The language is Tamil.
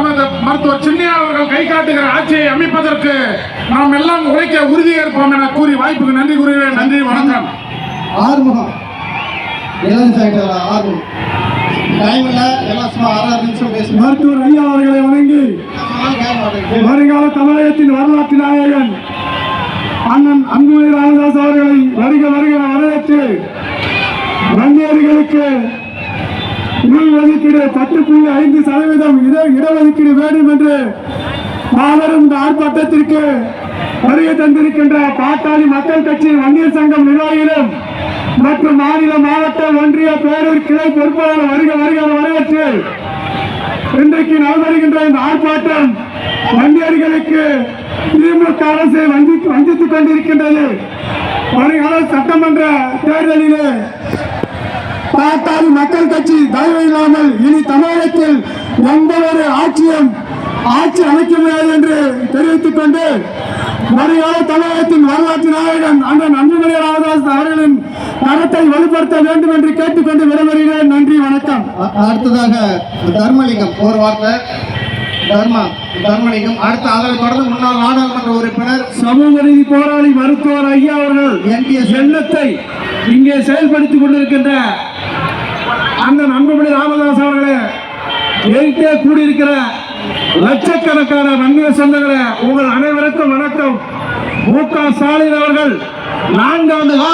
நமது மருத்துவர் சின்னையா அவர்கள் கை காட்டுகிற ஆட்சியை அமைப்பதற்கு நாம் எல்லாம் உழைக்க உறுதியேற்போம் என கூறி வாய்ப்புக்கு நன்றி கூறுகிறேன். நன்றி வணக்கம். ஆறுமுகம். ஆறுமுகம். மருத்துவர் ஐயா அவர்களை வணங்கி வருங்கால தமிழகத்தின் வரலாற்று நாயகன் அண்ணன் அன்புமணி ராமதாஸ் அவர்களை வருக வருக என வரவேற்று வன்னியர்களுக்கு இடஒதுக்கீடு பத்து புள்ளி ஐந்து சதவீதம் இடஒதுக்கீடு வேண்டும் என்று மாபெரும் இந்த ஆர்ப்பாட்டத்திற்கு வருகை தந்திருக்கின்ற பாட்டாளி மக்கள் கட்சி வன்னியர் சங்கம் நிர்வாகிகளும் மற்றும் மாநில மாவட்ட ஒன்றிய பேரூர் கிளை பொறுப்பாளர் வருக வருக வரவேற்று இன்றைக்கு நடைபெறுகின்ற இந்த ஆர்ப்பாட்டம் வன்னியர்களுக்கு திமுக அரசு வஞ்சித்துக் கொண்டிருக்கின்றது. வருங்கால சட்டமன்ற தேர்தலிலே பாட்டாளி மக்கள் கட்சி தயவு இல்லாமல் இனி தமிழகத்தில் எந்த ஒரு ஆட்சியும் ஆட்சி அமைக்க முடியாது என்று தெரிவித்துக் கொண்டு வருங்கால தமிழகத்தின் வரலாற்று நாயகன் அண்ணன் அன்புமணி ராமதாஸ் அவர்களின் தரத்தை வலுப்படுத்த வேண்டும் என்று கேட்டுக்கொண்டு விடைபெறுகிறேன். நன்றி வணக்கம். அடுத்ததாக தர்மலிங்கம் ஒரு வார்த்தை. தர்மா தர்மலிங்கம் அடுத்த அதை தொடர்ந்து முன்னாள் நாடாளுமன்ற உறுப்பினர் சமூக நீதி போராளி மருத்துவர் ஐயா அவர்கள் எண்ணத்தை இங்கே செயல்படுத்திக் கொண்டிருக்கின்ற அந்த அன்புமணி ராமதாஸ் அவர்களே எதிர்த்தே கூடியிருக்கிற லட்சக்கணக்கான வன்னிய சொந்தங்களே உங்கள் அனைவருக்கும் வணக்கம். மு க ஸ்டாலின் அவர்கள் நான்காண்டு